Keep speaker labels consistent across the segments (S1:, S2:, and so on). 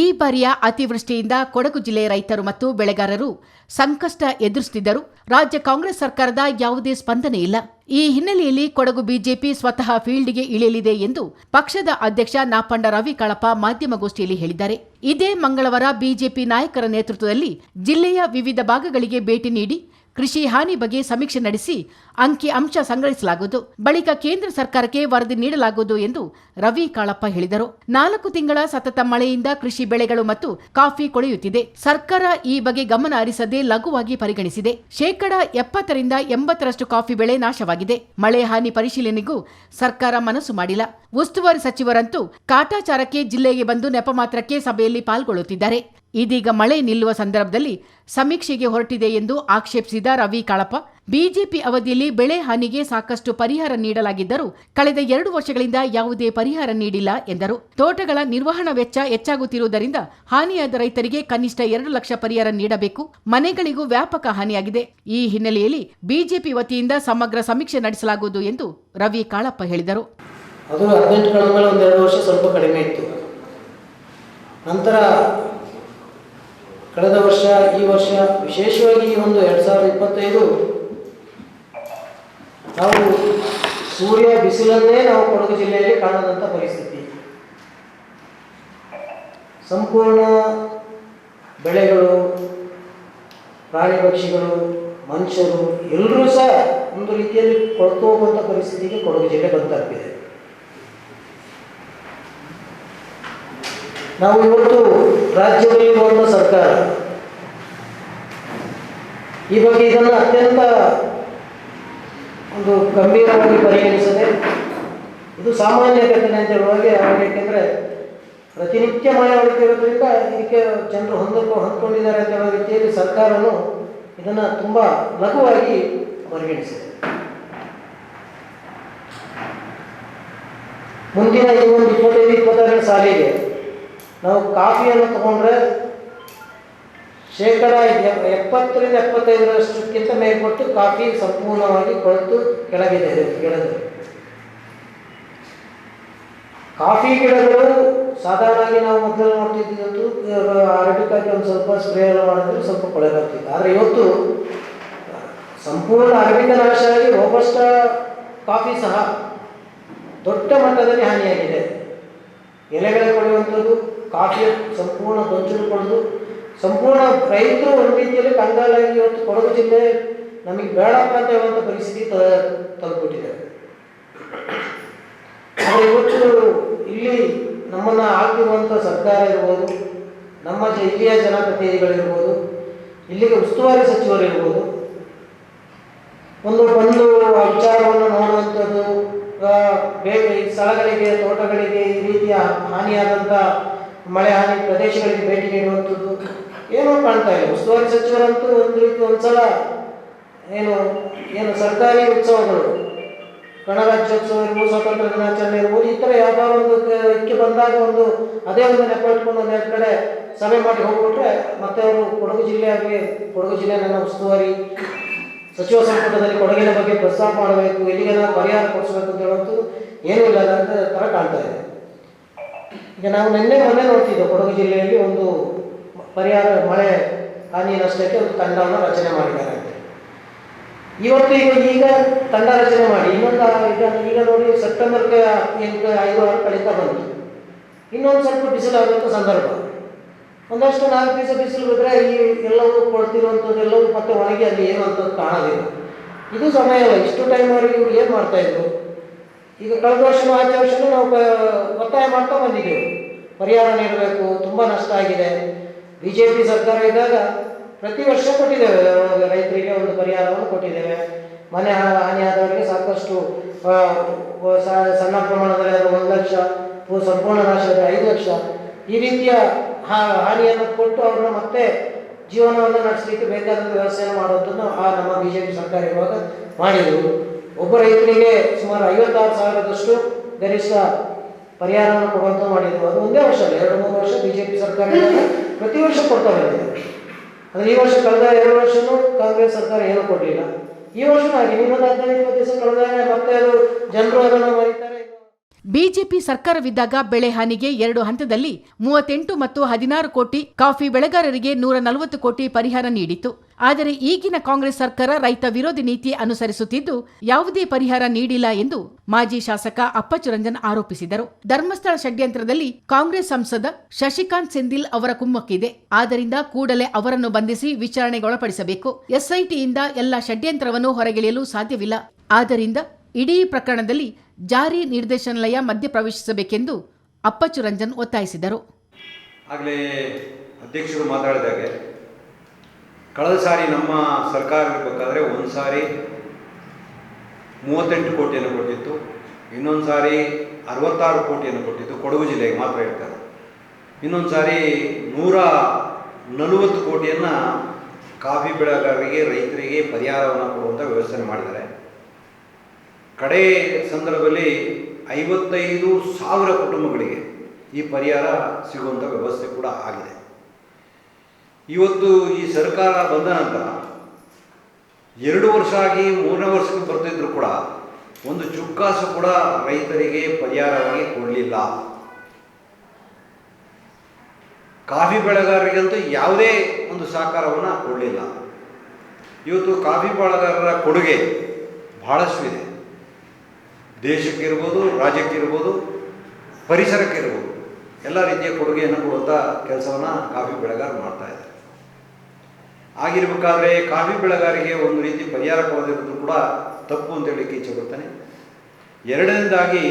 S1: ಈ ಬಾರಿಯ ಅತಿವೃಷ್ಟಿಯಿಂದ ಕೊಡಗು ಜಿಲ್ಲೆಯ ರೈತರು ಮತ್ತು ಬೆಳೆಗಾರರು ಸಂಕಷ್ಟ ಎದುರಿಸುತ್ತಿದ್ದರು. ರಾಜ್ಯ ಕಾಂಗ್ರೆಸ್ ಸರ್ಕಾರದ ಯಾವುದೇ ಸ್ಪಂದನೆ ಇಲ್ಲ. ಈ ಹಿನ್ನೆಲೆಯಲ್ಲಿ ಕೊಡಗು ಬಿಜೆಪಿ ಸ್ವತಃ ಫೀಲ್ಡ್ಗೆ ಇಳಿಯಲಿದೆ ಎಂದು ಪಕ್ಷದ ಅಧ್ಯಕ್ಷ ನಾಪಂಡ ರವಿ ಕಳಪ ಮಾಧ್ಯಮಗೋಷ್ಠಿಯಲ್ಲಿ ಹೇಳಿದ್ದಾರೆ. ಇದೇ ಮಂಗಳವಾರ ಬಿಜೆಪಿ ನಾಯಕರ ನೇತೃತ್ವದಲ್ಲಿ ಜಿಲ್ಲೆಯ ವಿವಿಧ ಭಾಗಗಳಿಗೆ ಭೇಟಿ ನೀಡಿ ಕೃಷಿ ಹಾನಿ ಬಗ್ಗೆ ಸಮೀಕ್ಷೆ ನಡೆಸಿ ಅಂಕಿ ಅಂಶ ಸಂಗ್ರಹಿಸಲಾಗುವುದು. ಬಳಿಕ ಕೇಂದ್ರ ಸರ್ಕಾರಕ್ಕೆ ವರದಿ ನೀಡಲಾಗುವುದು ಎಂದು ರವಿ ಕಾಳಪ್ಪ ಹೇಳಿದರು. ನಾಲ್ಕು ತಿಂಗಳ ಸತತ ಮಳೆಯಿಂದ ಕೃಷಿ ಬೆಳೆಗಳು ಮತ್ತು ಕಾಫಿ ಕೊಳೆಯುತ್ತಿದೆ. ಸರ್ಕಾರ ಈ ಬಗ್ಗೆ ಗಮನ ಹರಿಸದೆ ಲಘುವಾಗಿ ಪರಿಗಣಿಸಿದೆ. ಶೇಕಡ ಎಪ್ಪತ್ತರಿಂದ ಎಂಬತ್ತರಷ್ಟು ಕಾಫಿ ಬೆಳೆ ನಾಶವಾಗಿದೆ. ಮಳೆ ಹಾನಿ ಪರಿಶೀಲನೆಗೂ ಸರ್ಕಾರ ಮನಸ್ಸು ಮಾಡಿಲ್ಲ. ಉಸ್ತುವಾರಿ ಸಚಿವರಂತೂ ಕಾಟಾಚಾರಕ್ಕೆ ಜಿಲ್ಲೆಗೆ ಬಂದು ನೆಪಮಾತ್ರಕ್ಕೆ ಸಭೆಯಲ್ಲಿ ಪಾಲ್ಗೊಳ್ಳುತ್ತಿದ್ದಾರೆ. ಇದೀಗ ಮಳೆ ನಿಲ್ಲುವ ಸಂದರ್ಭದಲ್ಲಿ ಸಮೀಕ್ಷೆಗೆ ಹೊರಟಿದೆ ಎಂದು ಆಕ್ಷೇಪಿಸಿದ ರವಿ ಕಳಪ, ಬಿಜೆಪಿ ಅವಧಿಯಲ್ಲಿ ಬೆಳೆ ಹಾನಿಗೆ ಸಾಕಷ್ಟು ಪರಿಹಾರ ನೀಡಲಾಗಿದ್ದರೂ ಕಳೆದ ಎರಡು ವರ್ಷಗಳಿಂದ ಯಾವುದೇ ಪರಿಹಾರ ನೀಡಿಲ್ಲ ಎಂದರು. ತೋಟಗಳ ನಿರ್ವಹಣಾ ವೆಚ್ಚ ಹೆಚ್ಚಾಗುತ್ತಿರುವುದರಿಂದ ಹಾನಿಯಾದ ರೈತರಿಗೆ ಕನಿಷ್ಠ ಎರಡು ಲಕ್ಷ ಪರಿಹಾರ ನೀಡಬೇಕು, ಮನೆಗಳಿಗೂ ವ್ಯಾಪಕ ಹಾನಿಯಾಗಿದೆ. ಈ ಹಿನ್ನೆಲೆಯಲ್ಲಿ ಬಿಜೆಪಿ ವತಿಯಿಂದ ಸಮಗ್ರ ಸಮೀಕ್ಷೆ ನಡೆಸಲಾಗುವುದು ಎಂದು ರವಿ ಕಾಳಪ್ಪ ಹೇಳಿದರು.
S2: ಅದು ಹದಿನೆಂಟು ಒಂದೆರಡು ವರ್ಷ ಸ್ವಲ್ಪ ಕಡಿಮೆ ಇತ್ತು. ನಂತರ ಕಳೆದ ವರ್ಷ, ಈ ವರ್ಷ ವಿಶೇಷವಾಗಿ ಈ ಒಂದು ಎರಡು ಸಾವಿರದ ಇಪ್ಪತ್ತೈದು ನಾವು ಸೂರ್ಯ ಬಿಸಿಲನ್ನೇ ನಾವು ಕೊಡಗು ಜಿಲ್ಲೆಯಲ್ಲಿ ಕಾಣದಂಥ ಪರಿಸ್ಥಿತಿ. ಸಂಪೂರ್ಣ ಬೆಳೆಗಳು, ಪ್ರಾಣಿ ಪಕ್ಷಿಗಳು, ಮನುಷ್ಯರು ಎಲ್ಲರೂ ಸಹ ಒಂದು ರೀತಿಯಲ್ಲಿ ಕೊಳ್ತು ಹೋಗುವಂಥ ಪರಿಸ್ಥಿತಿಗೆ ಕೊಡಗು ಜಿಲ್ಲೆ ಬಂತಪ್ಪಿದೆ ನಾವು ಇವತ್ತು ರಾಜ್ಯದಲ್ಲಿ ಇರುವಂಥ ಸರ್ಕಾರ. ಈ ಬಗ್ಗೆ ಇದನ್ನು ಅತ್ಯಂತ ಒಂದು ಗಂಭೀರವಾಗಿ ಪರಿಗಣಿಸದೆ ಇದು ಸಾಮಾನ್ಯ ಘಟನೆ ಅಂತ ಹೇಳುವಾಗೆ ಏಕೆಂದರೆ ಪ್ರತಿನಿತ್ಯ ಮಾಯಾವಳಿಕೆ ಇರೋದ್ರಿಂದ ಇದಕ್ಕೆ ಜನರು ಹೊಂದಕ್ಕೂ ಹೊಂದ್ಕೊಂಡಿದ್ದಾರೆ ಅಂತ ಹೇಳೋ ರೀತಿಯಲ್ಲಿ ಸರ್ಕಾರನು ಇದನ್ನು ತುಂಬ ಲಘುವಾಗಿ ಪರಿಗಣಿಸಿದೆ. ಮುಂದಿನ ಈ ಒಂದು ಇಪ್ಪತ್ತೈದು, ಇಪ್ಪತ್ತಾರನೇ ಸಾಲಿಗೆ ನಾವು ಕಾಫಿಯನ್ನು ತಗೊಂಡ್ರೆ ಶೇಕಡ ಎಪ್ಪತ್ತರಿಂದ ಎಪ್ಪತ್ತೈದರಷ್ಟಕ್ಕಿಂತ ಮೇಲ್ಪಟ್ಟು ಕಾಫಿ ಸಂಪೂರ್ಣವಾಗಿ ಕೊಳೆತು ಕೆಳಗಿದೆ ಗಿಡಗಳು ಕಾಫಿ ಗಿಡಗಳು ಸಾಧಾರಣವಾಗಿ ನಾವು ಮೊದಲು ನೋಡ್ತಿದ್ದು ಅರಬಿಕಾಗಿ ಒಂದು ಸ್ವಲ್ಪ ಸ್ಪ್ರೇ ಎಲ್ಲ ಮಾಡಿದ್ರೆ ಸ್ವಲ್ಪ ಕೊಳೆ ಬರ್ತಿತ್ತು. ಆದರೆ ಇವತ್ತು ಸಂಪೂರ್ಣ ಅರಬಿಕ ನಾಶ ಆಗಿ ರೋಬಸ್ಟ ಕಾಫಿ ಸಹ ದೊಡ್ಡ ಮಟ್ಟದಲ್ಲಿ ಹಾನಿಯಾಗಿದೆ. ಎಲೆಗಳು ಕೊಡುವಂಥದ್ದು ಕಾಫಿ ಸಂಪೂರ್ಣ ಗೊಂಚಲು ಕೊಡೋದು. ಸಂಪೂರ್ಣ ರೈತರು ಒಂದು ರೀತಿಯಲ್ಲಿ ಕಂಗಾಲಾಗಿ ಇವತ್ತು ಕೊಡಗು ಜಿಲ್ಲೆ ನಮಗೆ ಬೇಡಪ್ಪ ಅಂತ ಹೇಳುವಂಥ ಪರಿಸ್ಥಿತಿ ತ, ತಲುಪಿಬಿಟ್ಟಿದೆ. ಆದರೆ ಇವತ್ತು ಇಲ್ಲಿ ನಮ್ಮನ್ನು ಆಗ್ತಿರುವಂಥ ಸರ್ಕಾರ ಇರ್ಬೋದು, ನಮ್ಮ ಜಿಲ್ಲೆಯ ಇಲ್ಲಿಯ ಜನಪ್ರತಿನಿಧಿಗಳಿರ್ಬೋದು, ಇಲ್ಲಿಗೆ ಉಸ್ತುವಾರಿ ಸಚಿವರು ಇರ್ಬೋದು, ಒಂದು ಒಂದು ವಿಚಾರವನ್ನು ನೋಡುವಂಥದ್ದು ಬೇಗ ಸ್ಥಳಗಳಿಗೆ, ತೋಟಗಳಿಗೆ ಈ ರೀತಿಯ ಹಾನಿಯಾದಂಥ ಮಳೆ ಹಾನಿ ಪ್ರದೇಶಗಳಿಗೆ ಭೇಟಿ ನೀಡುವಂಥದ್ದು ಏನೂ ಕಾಣ್ತಾ ಇಲ್ಲ. ಉಸ್ತುವಾರಿ ಸಚಿವರಂತೂ ಒಂದು ರೀತಿ ಒಂದ್ಸಲ ಏನು ಏನು ಸರ್ಕಾರಿ ಉತ್ಸವಗಳು, ಗಣರಾಜ್ಯೋತ್ಸವ ಇರ್ಬೋದು ಸ್ವಾತಂತ್ರ್ಯ ದಿನಾಚರಣೆ ಇರ್ಬೋದು, ಈ ಥರ ಯಾವ್ದಾದ್ರು ಒಂದು ಇಕ್ಕಿ ಬಂದಾಗ ಒಂದು ಅದೇ ಒಂದು ನೆಪ ಇಟ್ಕೊಂಡು ಒಂದೆರಡು ಕಡೆ ಸಭೆ ಮಾಡಿ ಹೋಗ್ಬಿಟ್ರೆ ಮತ್ತೆ ಅವರು ಕೊಡಗು ಜಿಲ್ಲೆ ಆಗಲಿ, ಕೊಡಗು ಜಿಲ್ಲೆ ನನ್ನ ಉಸ್ತುವಾರಿ ಸಚಿವ ಸಂಪುಟದಲ್ಲಿ ಕೊಡಗಿನ ಬಗ್ಗೆ ಪ್ರಸ್ತಾಪ ಮಾಡಬೇಕು ಎಲ್ಲಿಗೆಲ್ಲ ಪರಿಹಾರ ಕೊಡಿಸ್ಬೇಕು ಅಂತ ಹೇಳುವಂಥದ್ದು ಏನೂ ಇಲ್ಲ ಅಂತ ಥರ ಕಾಣ್ತಾ ಇದೆ. ಈಗ ನಾವು ನಿನ್ನೆ ಮೊನ್ನೆ ನೋಡ್ತಿದ್ದೆವು ಕೊಡಗು ಜಿಲ್ಲೆಯಲ್ಲಿ ಒಂದು ಪರಿಹಾರ, ಮಳೆ ಹಾನಿ ನಷ್ಟಕ್ಕೆ ಒಂದು ತಂಡವನ್ನು ರಚನೆ ಮಾಡಿದ್ದಾರೆ ಇವತ್ತು ಈಗ ಈಗ ತಂಡ ರಚನೆ ಮಾಡಿ, ಇನ್ನೊಂದು ಈಗ ಈಗ ನೋಡಿ ಸೆಪ್ಟೆಂಬರ್ಗೆ ಎಂಟು ಐದು ವಾರ ಕಡಿತ ಬಂತು. ಇನ್ನೊಂದು ಸ್ವಲ್ಪ ಬಿಸಿಲು ಆಗುವಂಥ ಸಂದರ್ಭ. ಒಂದಷ್ಟು ನಾಲ್ಕು ದಿವಸ ಬಿಸಿಲು ಬಿದ್ದರೆ ಈ ಎಲ್ಲವೂ ಕೊಡ್ತಿರುವಂಥದ್ದು ಎಲ್ಲವೂ ಮತ್ತೆ ಒಣಗಿ ಅಲ್ಲಿ ಏನು ಅಂತ ಕಾಣೋದಿಲ್ಲ. ಇದು ಸಮಯ ಅಲ್ಲ, ಇಷ್ಟು ಟೈಮ್ ಅವರಿಗೆ ಇವ್ರು ಏನು ಮಾಡ್ತಾಯಿದ್ರು ಈಗ ಕಳೆದ ವರ್ಷನೂ ಆಚೆ ವರ್ಷನೂ ನಾವು ಒತ್ತಾಯ ಮಾಡ್ತಾ ಬಂದಿದ್ದೇವೆ. ಪರಿಹಾರ ನೀಡಬೇಕು, ತುಂಬ ನಷ್ಟ ಆಗಿದೆ. ಬಿ ಜೆ ಪಿ ಸರ್ಕಾರ ಇದ್ದಾಗ ಪ್ರತಿ ವರ್ಷ ಕೊಟ್ಟಿದ್ದೇವೆ ರೈತರಿಗೆ ಒಂದು ಪರಿಹಾರವನ್ನು ಕೊಟ್ಟಿದ್ದೇವೆ. ಮನೆ ಹಾನಿ ಹಾನಿಯಾದವರಿಗೆ ಸಾಕಷ್ಟು ಸಣ್ಣ ಪ್ರಮಾಣದಲ್ಲಿ ಅದು ಒಂದು ಲಕ್ಷ ಸಂಪೂರ್ಣ ನಾಶ ಆದರೆ ಐದು ಲಕ್ಷ. ಈ ರೀತಿಯ ಹಾನಿಯನ್ನು ಕೊಟ್ಟು ಅವ್ರನ್ನ ಮತ್ತೆ ಜೀವನವನ್ನು ನಡೆಸಲಿಕ್ಕೆ ಬೇಕಾದಂಥ ವ್ಯವಸ್ಥೆಯನ್ನು ಮಾಡುವಂಥದ್ದು ಆ ನಮ್ಮ ಬಿ ಜೆ ಪಿ ಸರ್ಕಾರ ಇರುವಾಗ ಮಾಡಿದರು ಒಬ್ಬ ರೈತರಿಗೆ ಸುಮಾರು ಐವತ್ತಾರು ಸಾವಿರದಷ್ಟು ಗರಿಷ್ಠ ಪರಿಹಾರವನ್ನು ಕೊಡುವಂಥ ಮಾಡಿದ್ರು. ಅದು ಒಂದೇ ವರ್ಷ ಅಲ್ಲ, ಎರಡು, ಮೂರು ವರ್ಷ ಬಿ ಜೆ ಪಿ ಸರ್ಕಾರ ಪ್ರತಿ ವರ್ಷ ಕೊಡ್ತಾ ಬಂದಿದೆ ಅಂದರೆ ಈ ವರ್ಷ ಕಳೆದ ಎರಡು ವರ್ಷನೂ ಕಾಂಗ್ರೆಸ್ ಸರ್ಕಾರ ಏನು ಕೊಡಲಿಲ್ಲ. ಈ ವರ್ಷನೂ ಹಾಗೆ ಇನ್ನೊಂದು ಹದಿನೈದು ಇಪ್ಪತ್ತು ದಿವಸ ಕಳೆದ ಮತ್ತೆ ಅದು ಜನರು ಅದನ್ನು ಮರೀತಾರೆ.
S1: ಬಿಜೆಪಿ ಸರ್ಕಾರವಿದ್ದಾಗ ಬೆಳೆ ಹಾನಿಗೆ ಎರಡು ಹಂತದಲ್ಲಿ ಮೂವತ್ತೆಂಟು ಮತ್ತು ಹದಿನಾರು ಕೋಟಿ ಕಾಫಿ ಬೆಳೆಗಾರರಿಗೆ ನೂರ ನಲವತ್ತು ಕೋಟಿ ಪರಿಹಾರ ನೀಡಿತ್ತು. ಆದರೆ ಈಗಿನ ಕಾಂಗ್ರೆಸ್ ಸರ್ಕಾರ ರೈತ ವಿರೋಧಿ ನೀತಿ ಅನುಸರಿಸುತ್ತಿದ್ದು, ಯಾವುದೇ ಪರಿಹಾರ ನೀಡಿಲ್ಲ ಎಂದು ಮಾಜಿ ಶಾಸಕ ಅಪ್ಪಚ್ಚು ರಂಜನ್ ಆರೋಪಿಸಿದರು. ಧರ್ಮಸ್ಥಳ ಷಡ್ಯಂತ್ರದಲ್ಲಿ ಕಾಂಗ್ರೆಸ್ ಸಂಸದ ಶಶಿಕಾಂತ್ ಸೆಂದಿಲ್ ಅವರ ಕುಮ್ಮಕ್ಕಿದೆ. ಆದ್ದರಿಂದ ಕೂಡಲೇ ಅವರನ್ನು ಬಂಧಿಸಿ ವಿಚಾರಣೆಗೊಳಪಡಿಸಬೇಕು. ಎಸ್ಐಟಿಯಿಂದ ಎಲ್ಲ ಷಡ್ಯಂತ್ರವನ್ನು ಹೊರಗೆಳೆಯಲು ಸಾಧ್ಯವಿಲ್ಲ. ಆದ್ದರಿಂದ ಇಡೀ ಪ್ರಕರಣದಲ್ಲಿ ಜಾರಿ ನಿರ್ದೇಶನಾಲಯ ಮಧ್ಯಪ್ರವೇಶಿಸಬೇಕೆಂದು ಅಪ್ಪಚ್ಚು ರಂಜನ್ ಒತ್ತಾಯಿಸಿದರು.
S3: ಕಳೆದ ಸಾರಿ ನಮ್ಮ ಸರ್ಕಾರ ಇರಬೇಕಾದ್ರೆ ಒಂದು ಸಾರಿ ಮೂವತ್ತೆಂಟು ಕೋಟಿಯನ್ನು ಕೊಟ್ಟಿತ್ತು. ಇನ್ನೊಂದು ಸಾರಿ ಅರವತ್ತಾರು ಕೋಟಿಯನ್ನು ಕೊಟ್ಟಿತ್ತು. ಕೊಡಗು ಜಿಲ್ಲೆಗೆ ಮಾತ್ರ ಹೇಳ್ತಾರೆ ಇನ್ನೊಂದು ಸಾರಿ ನೂರ ನಲವತ್ತು ಕೋಟಿಯನ್ನು ಕಾಫಿ ಬೆಳೆಗಾರರಿಗೆ, ರೈತರಿಗೆ ಪರಿಹಾರವನ್ನು ಕೊಡುವಂಥ ವ್ಯವಸ್ಥೆ ಮಾಡಿದ್ದಾರೆ. ಕಡೆ ಸಂದರ್ಭದಲ್ಲಿ ಐವತ್ತೈದು ಸಾವಿರ ಕುಟುಂಬಗಳಿಗೆ ಈ ಪರಿಹಾರ ಸಿಗುವಂಥ ವ್ಯವಸ್ಥೆ ಕೂಡ ಆಗಿದೆ. ಇವತ್ತು ಈ ಸರ್ಕಾರ ಬಂದ ನಂತರ ಎರಡು ವರ್ಷ ಆಗಿ ಮೂರನೇ ವರ್ಷಕ್ಕೆ ಬರ್ತಿದ್ರು ಕೂಡ ಒಂದು ಚುಕ್ಕಾಸು ಕೂಡ ರೈತರಿಗೆ ಪರಿಹಾರವಾಗಿ ಕೊಡಲಿಲ್ಲ. ಕಾಫಿ ಬೆಳೆಗಾರರಿಗಂತೂ ಯಾವುದೇ ಒಂದು ಸಹಕಾರವನ್ನು ಕೊಡಲಿಲ್ಲ. ಇವತ್ತು ಕಾಫಿ ಬೆಳೆಗಾರರ ಕೊಡುಗೆ ಬಹಳಷ್ಟು ಇದೆ. ದೇಶಕ್ಕಿರ್ಬೋದು, ರಾಜ್ಯಕ್ಕಿರ್ಬೋದು, ಪರಿಸರಕ್ಕಿರ್ಬೋದು ಎಲ್ಲ ರೀತಿಯ ಕೊಡುಗೆಯನ್ನು ಕೊಡುವಂಥ ಕೆಲಸವನ್ನು ಕಾಫಿ ಬೆಳೆಗಾರರು ಮಾಡ್ತಾ ಇದ್ದಾರೆ. ಆಗಿರ್ಬೇಕಾದ್ರೆ ಕಾಫಿ ಬೆಳೆಗಾರರಿಗೆ ಒಂದು ರೀತಿ ಪರಿಹಾರ ಕೊಡದಿರೋದು ಕೂಡ ತಪ್ಪು ಅಂತ ಹೇಳಲಿಕ್ಕೆ ಇಚ್ಛೆ ಪಡ್ತಾನೆ. ಎರಡನೇದಾಗಿ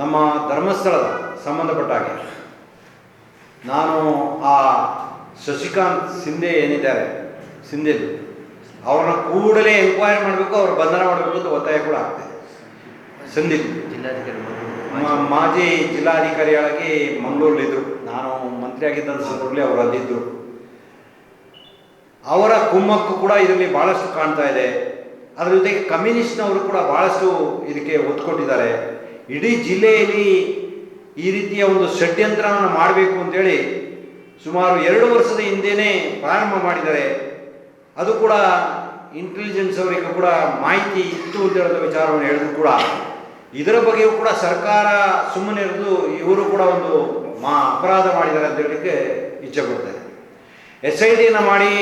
S3: ನಮ್ಮ ಧರ್ಮಸ್ಥಳದ ಸಂಬಂಧಪಟ್ಟ ಹಾಗೆ ನಾನು ಆ ಶಶಿಕಾಂತ್ ಸಿಂಧೆ ಏನಿದ್ದಾರೆ ಸಿಂಧೆದು ಅವ್ರನ್ನ ಕೂಡಲೇ ಎಂಕ್ವೈರಿ ಮಾಡಬೇಕು ಅವ್ರ ಬಂಧನ ಮಾಡಬೇಕು ಅಂತ ಒತ್ತಾಯ ಕೂಡ ಆಗ್ತದೆ. ಸಂದೀಪ್ ಜಿಲ್ಲಾಧಿಕಾರಿ ಮಾಜಿ ಜಿಲ್ಲಾಧಿಕಾರಿಯಾಗಿ ಮಂಗಳೂರಲ್ಲಿದ್ದರು. ನಾನು ಮಂತ್ರಿ ಆಗಿದ್ದಂಥ ಸಂದರ್ಭದಲ್ಲಿ ಅವರು ಅಲ್ಲಿದ್ದರು ಅವರ ಕುಮ್ಮಕ್ಕು ಕೂಡ ಇದರಲ್ಲಿ ಭಾಳಷ್ಟು ಕಾಣ್ತಾ ಇದೆ. ಅದರ ಜೊತೆಗೆ ಕಮ್ಯುನಿಸ್ಟ್ನವರು ಕೂಡ ಭಾಳಷ್ಟು ಇದಕ್ಕೆ ಒತ್ತು ಕೊಟ್ಟಿದ್ದಾರೆ ಇಡೀ ಜಿಲ್ಲೆಯಲ್ಲಿ ಈ ರೀತಿಯ ಒಂದು ಷಡ್ಯಂತ್ರವನ್ನು ಮಾಡಬೇಕು ಅಂತೇಳಿ ಸುಮಾರು ಎರಡು ವರ್ಷದ ಹಿಂದೆಯೇ ಪ್ರಾರಂಭ ಮಾಡಿದ್ದಾರೆ. ಅದು ಕೂಡ ಇಂಟೆಲಿಜೆನ್ಸ್ ಅವರಿಗೆ ಕೂಡ ಮಾಹಿತಿ ಇತ್ತು ಅಂತ ಹೇಳಿದ ವಿಚಾರವನ್ನು ಹೇಳಿದ್ರು ಕೂಡ. ಇದರ ಬಗ್ಗೆಯೂ ಕೂಡ ಸರ್ಕಾರ ಸುಮ್ಮನೆ ಇರೋದು ಇವರು ಕೂಡ ಒಂದು ಮಾ ಅಪರಾಧ ಮಾಡಿದ್ದಾರೆ ಅಂತ ಹೇಳಲಿಕ್ಕೆ ಇಚ್ಛೆ ಪಡ್ತಾರೆ ಎಸ್ ಐ ಟಿಯನ್ನು ಮಾಡಿ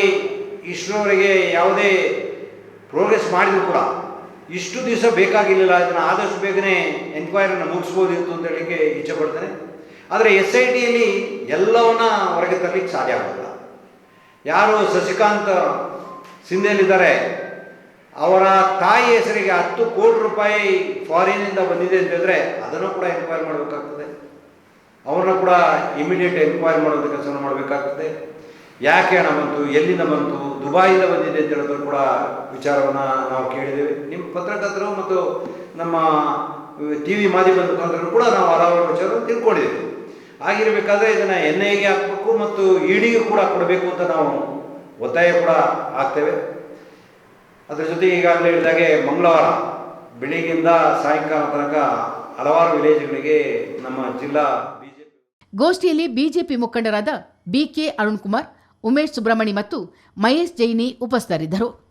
S3: ಇಷ್ಟರವರೆಗೆ ಯಾವುದೇ ಪ್ರೋಗ್ರೆಸ್ ಮಾಡಿದ್ರು ಕೂಡ ಇಷ್ಟು ದಿವಸ ಬೇಕಾಗಿರಲಿಲ್ಲ. ಇದನ್ನು ಆದಷ್ಟು ಬೇಗನೆ ಎನ್ಕ್ವೈರಿನ ಮುಗಿಸ್ಬೋದಿತ್ತು ಅಂತ ಹೇಳಲಿಕ್ಕೆ ಇಚ್ಛೆ ಪಡ್ತೇನೆ. ಆದರೆ ಎಸ್ ಐ ಟಿಯಲ್ಲಿ ಎಲ್ಲವನ್ನ ಹೊರಗೆ ತರಲಿಕ್ಕೆ ಸಾಧ್ಯ ಆಗಲ್ಲ ಯಾರು ಸಸಿಕಾಂತ್ ಸಿಂಧೆಯಲ್ಲಿದ್ದಾರೆ. ಅವರ ತಾಯಿ ಹೆಸರಿಗೆ ಹತ್ತು ಕೋಟಿ ರೂಪಾಯಿ ಫಾರಿನಿಂದ ಬಂದಿದೆ ಅಂತ ಹೇಳಿದ್ರೆ ಅದನ್ನು ಕೂಡ ಎನ್ಕ್ವೈರಿ ಮಾಡಬೇಕಾಗ್ತದೆ. ಅವ್ರನ್ನ ಕೂಡ ಇಮಿಡಿಯೇಟ್ ಎನ್ಕ್ವೈರಿ ಮಾಡೋದಕ್ಕೆ ಕೆಲಸವನ್ನು ಮಾಡಬೇಕಾಗ್ತದೆ. ಯಾಕೆ ಹಣ ಬಂತು, ಎಲ್ಲಿಂದ ಬಂತು, ದುಬಾಯಿಂದ ಬಂದಿದೆ ಅಂತ ಹೇಳಿದ್ರು ಕೂಡ ವಿಚಾರವನ್ನು ನಾವು ಕೇಳಿದ್ದೇವೆ. ನಿಮ್ಮ ಪತ್ರಕರ್ತರು ಮತ್ತು ನಮ್ಮ ಟಿ ವಿ ಮಾಧ್ಯಮದ ಮುಖಾಂತರ ಕೂಡ ನಾವು ಹಲವಾರು ವಿಚಾರವನ್ನು ತಿಳ್ಕೊಂಡಿದ್ದೇವೆ. ಆಗಿರಬೇಕಾದ್ರೆ ಇದನ್ನು ಎನ್ ಐಗೆ ಹಾಕಬೇಕು ಮತ್ತು ಇಡಿಗೂ ಕೂಡ ಕೊಡಬೇಕು ಅಂತ ನಾವು ಒತ್ತಾಯ ಕೂಡ ಆಗ್ತೇವೆ ಅದರ ಜೊತೆ ಈಗಾಗಲೇ ಹೇಳಿದಾಗೆ ಮಂಗಳವಾರ ಬೆಳಿಗ್ಗೆಯಿಂದ ಸಾಯಂಕಾಲ ತನಕ ಹಲವಾರು ವಿಲೇಜ್ಗಳಿಗೆ ನಮ್ಮ ಜಿಲ್ಲಾ ಬಿಜೆಪಿ
S1: ಗೋಷ್ಠಿಯಲ್ಲಿ ಬಿಜೆಪಿ ಮುಖಂಡರಾದ ಬಿಕೆ ಅರುಣ್ ಕುಮಾರ್ ಉಮೇಶ್ ಸುಬ್ರಹ್ಮಣಿ ಮತ್ತು ಮಹೇಶ್ ಜೈನಿ ಉಪಸ್ಥಿತರಿದ್ದರು.